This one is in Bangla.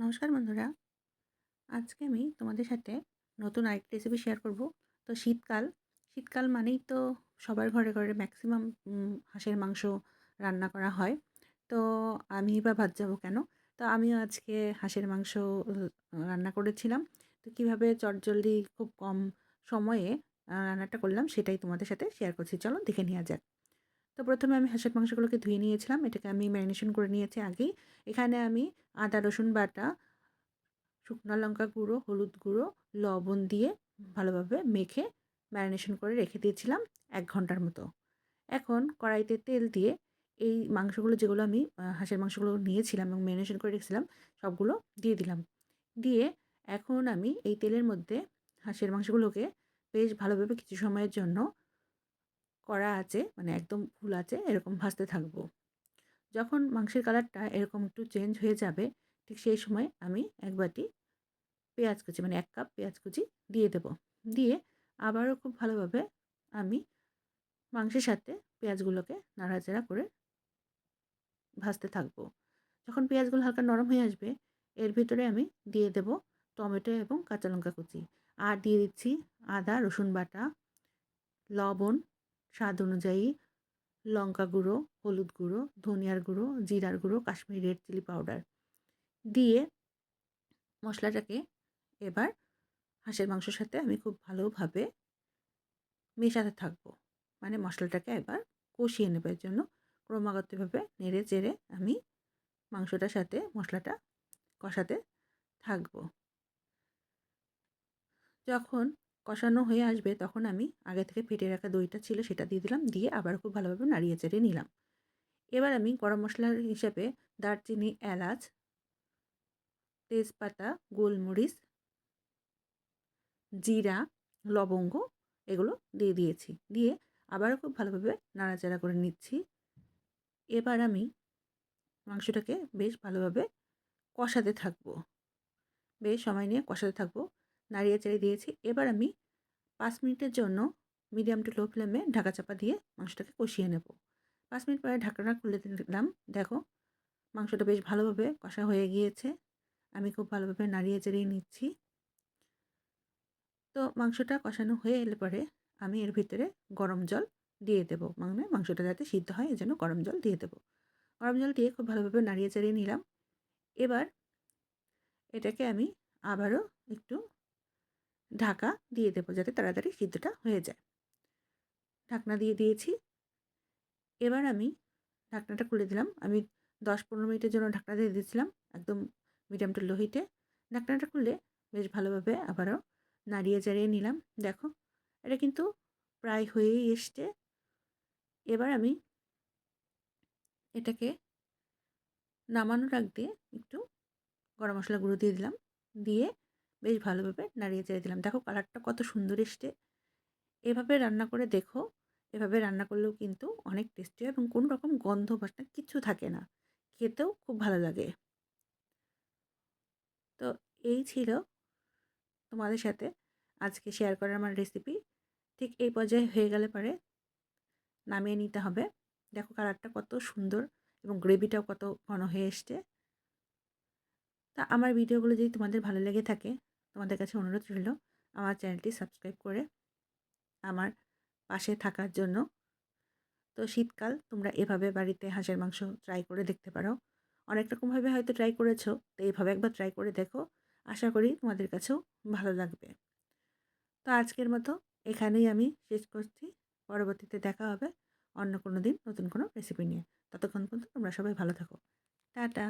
নমস্কার বন্ধুরা। আজকে আমি তোমাদের সাথে নতুন আরেকটি রেসিপি শেয়ার করব। তো শীতকাল শীতকাল মানেই তো সবার ঘরে ঘরে ম্যাক্সিমাম হাঁসের মাংস রান্না করা হয়। তো আমি বা ভাত যাব কেন? তো আমিও আজকে হাঁসের মাংস রান্না করেছিলাম। তো কীভাবে চটজলদি খুব কম সময়ে রান্নাটা করলাম সেটাই তোমাদের সাথে শেয়ার করছি। চলো দেখে নেওয়া যাক। তো প্রথমে আমি হাঁসের মাংসগুলোকে ধুয়ে নিয়েছিলাম। এটাকে আমি ম্যারিনেশন করে নিয়েছি আগেই এখানে আমি আদা, রসুন বাটা, শুকনো লঙ্কা গুঁড়ো, হলুদ গুঁড়ো, লবণ দিয়ে ভালোভাবে মেখে ম্যারিনেশন করে রেখে দিয়েছিলাম এক ঘণ্টার মতো। এখন কড়াইতে তেল দিয়ে এই মাংসগুলো যেগুলো আমি হাঁসের মাংসগুলো নিয়েছিলাম এবং ম্যারিনেশন করে রেখেছিলাম, সবগুলো দিয়ে দিলাম। দিয়ে এখন আমি এই তেলের মধ্যে হাঁসের মাংসগুলোকে বেশ ভালোভাবে কিছু সময়ের জন্য কড়া আছে মানে একদম ফুল আছে, এরকম ভাজতে থাকব। যখন মাংসের কালারটা এরকম একটু চেঞ্জ হয়ে যাবে, ঠিক সেই সময় আমি এক বাটি পেঁয়াজ কুচি মানে এক কাপ পেঁয়াজ কুচি দিয়ে দেব। দিয়ে আবারও খুব ভালোভাবে আমি মাংসের সাথে পেঁয়াজগুলোকে নাড়াচাড়া করে ভাজতে থাকব। যখন পেঁয়াজগুলো হালকা নরম হয়ে আসবে, এর ভিতরে আমি দিয়ে দেব টমেটো এবং কাঁচা লঙ্কা কুচি। আর দিয়ে দিচ্ছি আদা, রসুন বাটা, লবণ স্বাদ অনুযায়ী লঙ্কা গুঁড়ো, হলুদ গুঁড়ো, ধনিয়ার গুঁড়ো, জিরার গুঁড়ো, কাশ্মীরি রেড চিলি পাউডার দিয়ে মশলাটাকে এবার হাঁসের মাংসর সাথে আমি খুব ভালোভাবে মেশাতে থাকব। মানে মশলাটাকে এবার কষিয়ে নেবার জন্য ক্রমাগতভাবে নেড়ে চেড়ে আমি মাংসটার সাথে মশলাটা কষাতে থাকব। যখন কষানো হয়ে আসবে, তখন আমি আগে থেকে ফেটে রাখা দইটা ছিল সেটা দিয়ে দিলাম, দিয়ে আবার খুব ভালোভাবে নাড়িয়ে চেড়ে নিলাম। এবার আমি গরম মশলার হিসেবে দারচিনি, এলাচ, তেজপাতা, গোলমরিচ, জিরা, লবঙ্গ এগুলো দিয়ে দিয়েছি। দিয়ে আবারও খুব ভালোভাবে নাড়াচাড়া করে নিচ্ছি। এবার আমি মাংসটাকে বেশ ভালোভাবে কষাতে থাকব। বেশ সময় নিয়ে কষাতে থাকব। নাড়িয়ে চেড়ে দিয়েছি। এবার আমি পাঁচ মিনিটের জন্য মিডিয়াম টু লো ফ্লেমে ঢাকা চাপা দিয়ে মাংসটাকে কষিয়ে নেব। পাঁচ মিনিট পরে ঢাকাটা খুলে দিলাম। দেখো, মাংসটা বেশ ভালোভাবে কষা হয়ে গিয়েছে। আমি খুব ভালোভাবে নাড়িয়ে চেড়িয়ে নিচ্ছি। তো মাংসটা কষানো হয়ে এলে পরে আমি এর ভিতরে গরম জল দিয়ে দেবো। মানে মাংসটা যাতে সিদ্ধ হয় এজন্য গরম জল দিয়ে দেবো। গরম জল দিয়ে খুব ভালোভাবে নাড়িয়ে চাড়িয়ে নিলাম। এবার এটাকে আমি আবারও একটু ঢাকা দিয়ে দেবো যাতে তাড়াতাড়ি সিদ্ধটা হয়ে যায়। ঢাকনা দিয়ে দিয়েছি। এবার আমি ঢাকনাটা খুলে দিলাম। আমি দশ পনেরো মিনিটের জন্য ঢাকনা দিয়ে দিয়েছিলাম একদম মিডিয়াম টু লো হিটে। ঢাকনাটা খুলে বেশ ভালোভাবে আবারও নাড়িয়ে চাড়িয়ে নিলাম। দেখো, এটা কিন্তু প্রায় হয়েই এসছে। এবার আমি এটাকে নামানোর আগ দিয়ে একটু গরম মশলা গুঁড়ো দিয়ে দিলাম। দিয়ে বেশ ভালোভাবে নাড়িয়ে চেড়ে দিলাম। দেখো কালারটা কত সুন্দর এসছে। এভাবে রান্না করে দেখো, এভাবে রান্না করলেও কিন্তু অনেক টেস্টি হয় এবং কোনো রকম গন্ধ বাসনা কিচ্ছু থাকে না। খেতেও খুব ভালো লাগে। তো এই ছিল তোমাদের সাথে আজকে শেয়ার করার আমার রেসিপি ঠিক এই পর্যায়ে হয়ে গেলে পরে নামিয়ে নিতে হবে। দেখো কালারটা কত সুন্দর এবং গ্রেভিটাও কত ঘন হয়ে এসছে। তা আমার ভিডিওগুলো যদি তোমাদের ভালো লেগে থাকে তোমাদের কাছে অনুরোধ রইল, আমার চ্যানেলটি সাবস্ক্রাইব করে আমার পাশে থাকার জন্য। তো শীতকাল, তোমরা এভাবে বাড়িতে হাঁসের মাংস ট্রাই করে দেখতে পারো। অনেক রকমভাবে হয়তো ট্রাই করেছ, তো এইভাবে একবার ট্রাই করে দেখো। আশা করি তোমাদের কাছেও ভালো লাগবে। তো আজকের মতো এখানেই আমি শেষ করছি। পরবর্তীতে দেখা হবে অন্য কোনো দিন নতুন কোনো রেসিপি নিয়ে। ততক্ষণ পর্যন্ত তোমরা সবাই ভালো থাকো। টাটা!